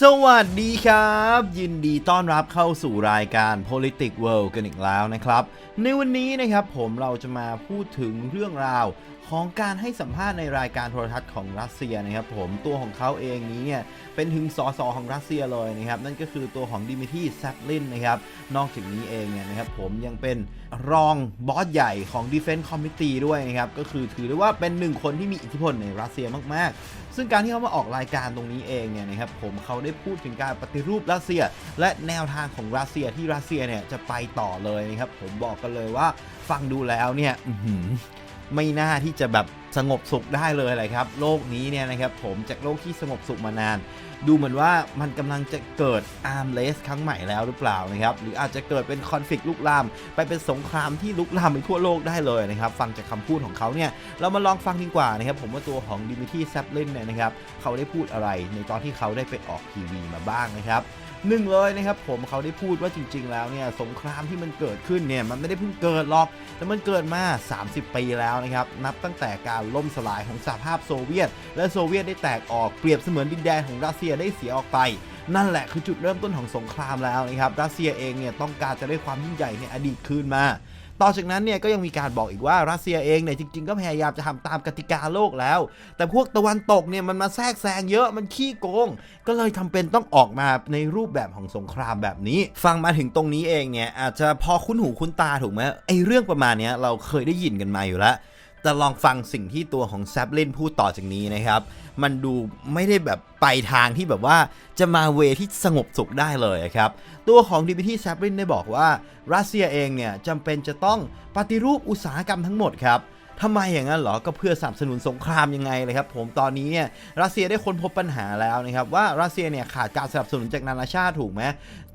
สวัสดีครับ ยินดีต้อนรับเข้าสู่รายการ Politics World กันอีกแล้วนะครับ ในวันนี้นะครับผมเราจะมาพูดถึงเรื่องราวของการให้สัมภาษณ์ในรายการโทรทัศน์ของรัสเซียนะครับผมตัวของเขาเองนี้เนี่ยเป็นถึงสสของรัสเซียเลยนะครับนั่นก็คือตัวของดิมิทีแซปลินนะครับนอกจากนี้เองเนี่ยนะครับผมยังเป็นรองบอสใหญ่ของ Defense Committee ด้วยนะครับก็คือถือได้ว่าเป็นหนึ่งคนที่มีอิทธิพลในรัสเซียมาก ๆ ซึ่งการที่เขามาออกรายการตรงนี้เองเนี่ยนะครับผมเขาได้พูดถึงการปฏิรูปรัสเซีย และแนวทางของรัสเซียที่รัสเซียเนี่ยจะไปต่อเลยนะครับผมบอกกันเลยว่าฟังดูแล้วเนี่ย ไม่น่าที่จะแบบสงบสุขได้เลยเลยครับ โลกนี้เนี่ยนะครับผมจากโลกที่สงบสุขมานาน ดูเหมือนว่ามันกำลังจะเกิดอาร์มเลสครั้งใหม่แล้วหรือเปล่านะครับหรืออาจจะเกิดเป็นคอนฟ lict ลุกลาม ไปเป็นสงครามที่ลุกลามไปทั่วโลกได้เลยนะครับฟังจากคำพูดของเขาเนี่ยเรามาลองฟังดีกว่านะครับผมว่าตัวของดิมิทีแซปลินเนี่ยนะครับเขาได้พูดอะไรในตอนที่เขาได้ไปออกทีวีมาบ้างนะครับ หนึ่งเลยนะครับผมเขาได้พูดว่าจริง ๆ แล้วเนี่ยสงครามที่มันเกิดขึ้นเนี่ยมันไม่ได้เพิ่งเกิดหรอกแต่มันเกิดมา 30 ปีแล้วนะครับนับตั้งแต่การล่มสลายของสหภาพโซเวียต และโซเวียตได้แตกออกเปรียบเสมือนดินแดนของรัสเซียได้เสียออกไปนั่นแหละคือจุดเริ่มต้นของสงครามแล้วนะครับรัสเซียเองเนี่ยต้องการจะได้ความยิ่งใหญ่ในอดีตคืนมา ต่อจากนั้นเนี่ยก็ยังมีการบอกอีกว่ารัสเซียเองเนี่ยจริง ๆ ก็พยายามจะทำตามกติกาโลกแล้ว แต่พวกตะวันตกเนี่ยมันมาแทรกแซงเยอะมันขี้โกง ก็เลยทำเป็นต้องออกมาในรูปแบบของสงครามแบบนี้ ฟังมาถึงตรงนี้เองเนี่ยอาจจะพอคุ้นหูคุ้นตาถูกไหมไอเรื่องประมาณนี้เราเคยได้ยินกันมาอยู่แล้ว แต่ลองฟังสิ่งที่ตัวของแซปลินพูดต่อจากนี้นะครับ มันดูไม่ได้แบบไปทางที่แบบว่าจะมาเวที่สงบสุขได้เลยครับ ตัวของดิมิทีแซปลินได้บอกว่ารัสเซียเองเนี่ยจำเป็นจะต้องปฏิรูปอุตสาหกรรมทั้งหมดครับ ทำไมอย่างนั้นเหรอ ก็เพื่อสนับสนุนสงครามยังไงเลยครับผมตอนนี้เนี่ยรัสเซียได้ค้นพบปัญหาแล้วนะครับว่ารัสเซียเนี่ยขาดการสนับสนุนจากนานาชาติถูกไหม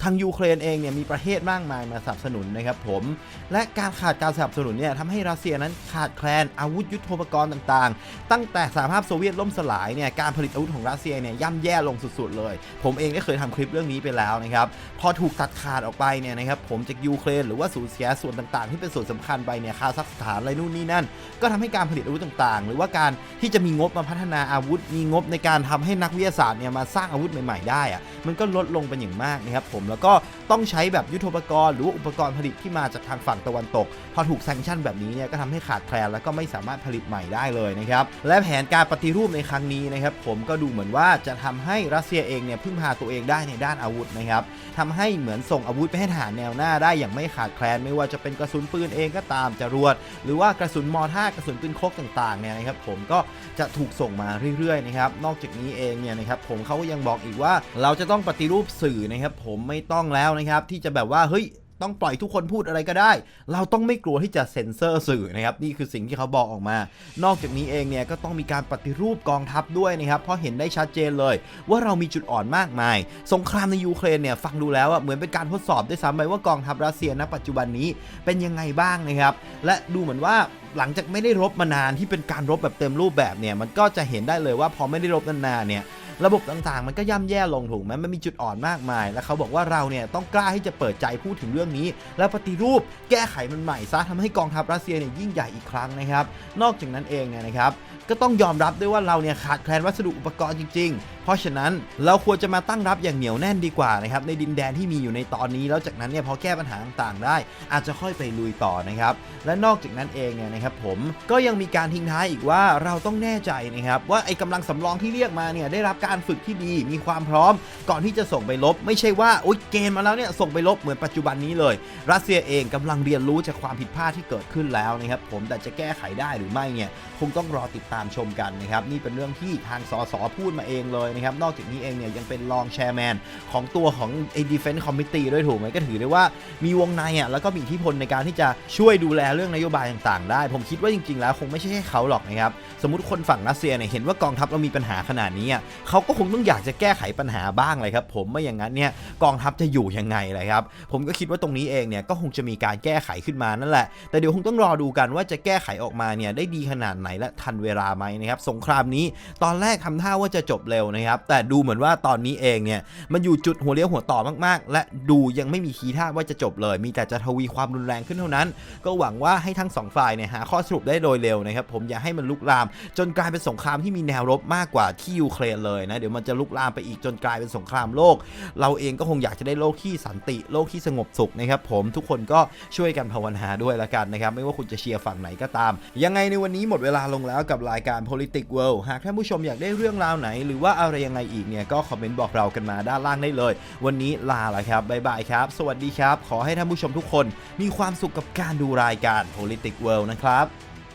ทางยูเครนเองเนี่ยมีประเทศมากมายมาสนับสนุนนะครับผมและการขาดการสนับสนุนเนี่ยทำให้รัสเซียนั้นขาดแคลนอาวุธยุทโธปกรณ์ต่างๆ ตั้งแต่สหภาพโซเวียตล่มสลายเนี่ยการผลิตอาวุธของรัสเซียเนี่ยย่ำแย่ลงสุดๆเลย ผมเองได้เคยทำคลิปเรื่องนี้ไปแล้วนะครับพอถูกตัดขาดออกไปเนี่ยนะครับผมจากยูเครนหรือว่าสูญเสียส่วนต่างๆ ที่เป็นส่วนสำคัญไปเนี่ยคาซัคสถานอะไรนู่นนี่นั่นก็ทำให้การผลิตอาวุธต่างๆ หรือว่าการที่จะมีงบมาพัฒนาอาวุธ มีงบในการทำให้นักวิทยาศาสตร์เนี่ยมาสร้างอาวุธใหม่ๆได้อะมันก็ลดลงเป็นอย่างมากนะครับผมแล้วก็ต้องใช้แบบยุทโธปกรณ์หรือว่าอุปกรณ์ผลิตที่มาจากทางฝั่งตะวันตก พอถูกแซงชั่นแบบนี้เนี่ยก็ทำให้ขาดแคลนแล้วก็ไม่สามารถผลิตใหม่ได้เลยนะครับและแผนการปฏิรูปในครั้งนี้นะครับผมก็ดูเหมือนว่าจะทำให้รัสเซียเองเนี่ยพึ่งพาตัวเองได้ในด้านอาวุธนะครับทำให้เหมือนส่งอาวุธไปให้ทหารแนวหน้าได้อย่างไม่ขาดแคลน ไม่ว่าจะเป็นกระสุนปืนเองก็ตามจรวดหรือว่ากระสุนมอท5 กระสุนปืนคกต่างๆเนี่ยนะครับผมก็จะถูกส่งมาเรื่อยๆนะครับนอกจากนี้เองเนี่ยนะครับผมเขาก็ยังบอกอีกว่าเราจะต้องปฏิรูปสื่อนะครับผมไม่ต้องแล้วนะครับที่จะแบบว่าเฮ้ย ต้องปล่อยทุกคนพูดอะไรก็ได้ เราต้องไม่กลัวที่จะเซ็นเซอร์สื่อนะครับนี่คือสิ่งที่เขาบอกออกมา นอกจากนี้เองเนี่ยก็ต้องมีการปฏิรูปกองทัพด้วยนะครับเพราะเห็นได้ชัดเจนเลย ว่าเรามีจุดอ่อนมากมาย สงครามในยูเครนเนี่ยฟังดูแล้วอะเหมือนเป็นการทดสอบด้วยซ้ำไปว่ากองทัพรัสเซียณปัจจุบันนี้เป็นยังไงบ้างนะครับและดูเหมือนว่าหลังจากไม่ได้รบมานานที่เป็นการรบแบบเต็มรูปแบบเนี่ยมันก็จะเห็นได้เลยว่าพอไม่ได้รบนานๆเนี่ย ระบบต่างๆ มันก็ย่ำแย่ลงถูกไหมมันมีจุดอ่อนมากมาย แล้วเขาบอกว่าเราเนี่ยต้องกล้าที่จะเปิดใจพูดถึงเรื่องนี้ และปฏิรูปแก้ไขมันใหม่ซะทำให้กองทัพรัสเซียเนี่ยยิ่งใหญ่อีกครั้งนะครับ นอกจากนั้นเองเนี่ยนะครับก็ต้องยอมรับด้วยว่าเราเนี่ยขาดแคลนวัสดุอุปกรณ์จริงๆ ราะฉะนั้นเราควรจะมาตั้งรับอย่างเหนียวแน่นดีกว่านะครับในดินแดนที่มีอยู่ในตอนนี้ แล้วจากนั้นเนี่ยพอแก้ปัญหาต่างๆได้ อาจจะค่อยไปลุยต่อนะครับและนอกจากนั้นเองเนี่ยนะครับผมก็ยังมีการทิ้งท้ายอีกว่าเราต้องแน่ใจนะครับว่าไอ้กำลังสำรองที่เรียกมาเนี่ยได้รับการฝึกที่ดีมีความพร้อม ก่อนที่จะส่งไปลบ ไม่ใช่ว่าโอ๊ยเกณฑ์มาแล้วเนี่ยส่งไปลบเหมือนปัจจุบันนี้เลย รัสเซียเองกำลังเรียนรู้จากความผิดพลาดที่เกิดขึ้นแล้วนะครับผมแต่จะแก้ไขได้หรือไม่เนี่ยคงต้องรอติดตามชมกันนะครับนี่เป็นเรื่องที่ทางสสพูดมาเองเลยนะครับ นอกจากนี้เองเนี่ยยังเป็นรองแชร์แมนของตัวของไอ้ defense committee ด้วยถูกไหมก็ถือได้ว่ามีวงในอะแล้วก็มีอิทธิพลในการที่จะช่วยดูแลเรื่องนโยบายต่างๆ ได้ ผมคิดว่าจริงๆ แล้วคงไม่ใช่แค่เขาหรอกนะครับ สมมติคนฝั่งรัสเซียเนี่ยเห็นว่ากองทัพเรามีปัญหาขนาดนี้อะเขาก็คงต้องอยากจะแก้ไขปัญหาบ้างเลยครับผมไม่อย่างนั้นเนี่ยกองทัพจะอยู่ยังไงเลยครับผมก็คิดว่าตรงนี้เองเนี่ยก็คงจะมีการแก้ไขขึ้นมานั่นแหละ แต่เดี๋ยวคงต้องรอดูกันว่าจะแก้ไขออกมาเนี่ยได้ดีขนาดไหนและทันเวลาไหมนะครับสงครามนี้ตอนแรกทำท่าว่าจะจบเร็วนะครับนะครับ แต่ดูเหมือนว่าตอนนี้เองเนี่ย มันอยู่จุดหัวเลี้ยวหัวต่อมากๆ และดูยังไม่มีทีท่าว่าจะจบเลย มีแต่จะทวีความรุนแรงขึ้นเท่านั้น ก็หวังว่าให้ทั้งสองฝ่ายเนี่ยหาข้อสรุปได้โดยเร็วนะครับ ผมอย่าให้มันลุกลาม จนกลายเป็นสงครามที่มีแนวรบมากกว่าที่ยูเครนเลยนะ เดี๋ยวมันจะลุกลามไปอีกจนกลายเป็นสงครามโลก เราเองก็คงอยากจะได้โลกที่สันติ โลกที่สงบสุขนะครับผม ทุกคนก็ช่วยกันภาวนาด้วยละกันนะครับ ไม่ว่าคุณจะเชียร์ฝั่งไหนก็ตาม ยังไงในวันนี้หมดเวลาลงแล้วกับรายการ Politics World หากท่านผู้ชมอยากได้เรื่องราวไหนหรือว่าอะไรยังไงอีกเนี่ยก็คอมเมนต์บอกเรากันมาด้านล่างได้เลย วันนี้ลาละครับบ๊ายบายครับ สวัสดีครับ ขอให้ท่านผู้ชมทุกคน มีความสุขกับการดูรายการ Politics World นะครับ